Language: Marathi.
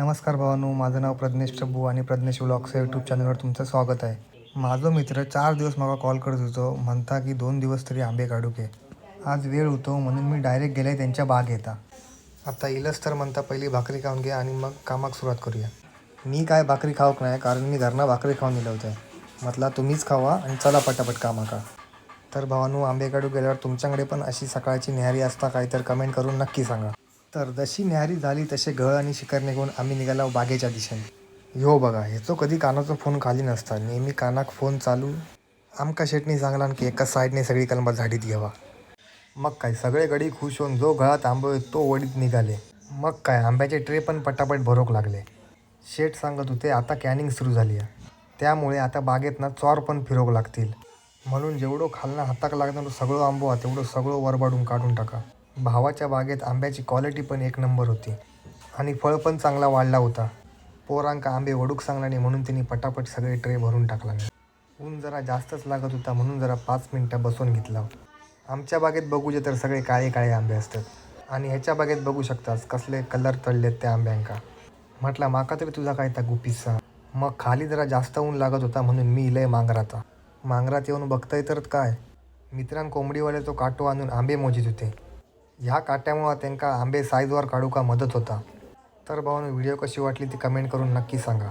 नमस्कार भावानू माझं नाव प्रज्ञेश प्रभू आणि प्रज्ञेश व्लॉग्स या यूट्यूब चॅनलवर तुमचं स्वागत आहे. माझो मित्र चार दिवस मला कॉल करत होतो म्हणता की दोन दिवस तरी आंबे काढू के. आज वेळ होतो म्हणून मी डायरेक्ट गेले त्यांच्या बाग येता. आता इलंच तर म्हणता पहिली भाकरी खाऊन घ्या आणि मग कामाक सुरुवात करूया. मी काय भाकरी खाऊक नाही कारण मी घरना भाकरी खाऊन दिलं होतं. म्हटला तुम्हीच खावा आणि चला पटापट कामाका. तर भावानू आंबे काढू गेल्यावर तुमच्याकडे पण अशी सकाळची न्याहारी असता काय तर कमेंट करून नक्की सांगा. तर जशी न्याहारी झाली तसे गळ आणि शिखर निघून आम्ही निघालो बागेच्या दिशेने. ह्यो बघा ह्याचो कधी कानाचा फोन खाली नसता. नेहमी कानाक फोन चालू. आमका शेटनी सांगला की एका साईडने सगळी कलमा झाडीत घ्यावा मग काय सगळे गडी खुश होऊन जो गळात आंबे तो वडीत निघाले. मग काय आंब्याचे ट्रे पण पटापट भरोक लागले. शेठ सांगत होते आता कॅनिंग सुरू झाली आहे. त्यामुळे आता बागेतनं चॉर पण फिरोक लागतील. म्हणून जेवढं खालना हाताक लागणार सगळं आंबो तेवढं सगळं वरबाडून काढून टाका. भावाच्या बागेत आंब्याची क्वालिटी पण एक नंबर होती. आणि फळ पण चांगला वाढला होता. पोरांका आंबे वडूक सांगला नाही म्हणून त्यांनी पटापट सगळे ट्रे भरून टाकला. नाही ऊन जरा जास्तच लागत होता म्हणून जरा पाच मिनटं बसून घेतला. आमच्या बागेत बघूचे तर सगळे काळे काळे आंबे असतात. आणि ह्याच्या बागेत बघू शकतास कसले कलर तळलेत त्या आंब्यांका. म्हटला माका तरी तुझा काय त्या गुपिसा मग खाली जरा जास्त ऊन लागत होता म्हणून मी इलय मांगराता मांगरात येऊन बघताय तर काय. मित्रां कोंबडीवाले तो काटो आणून आंबे मोजित होते. ह्या काट्यामुळं त्यांका आंबे साईजवर काढूक मदत होता. तर भावानं व्हिडिओ कशी वाटली ती कमेंट करून नक्की सांगा.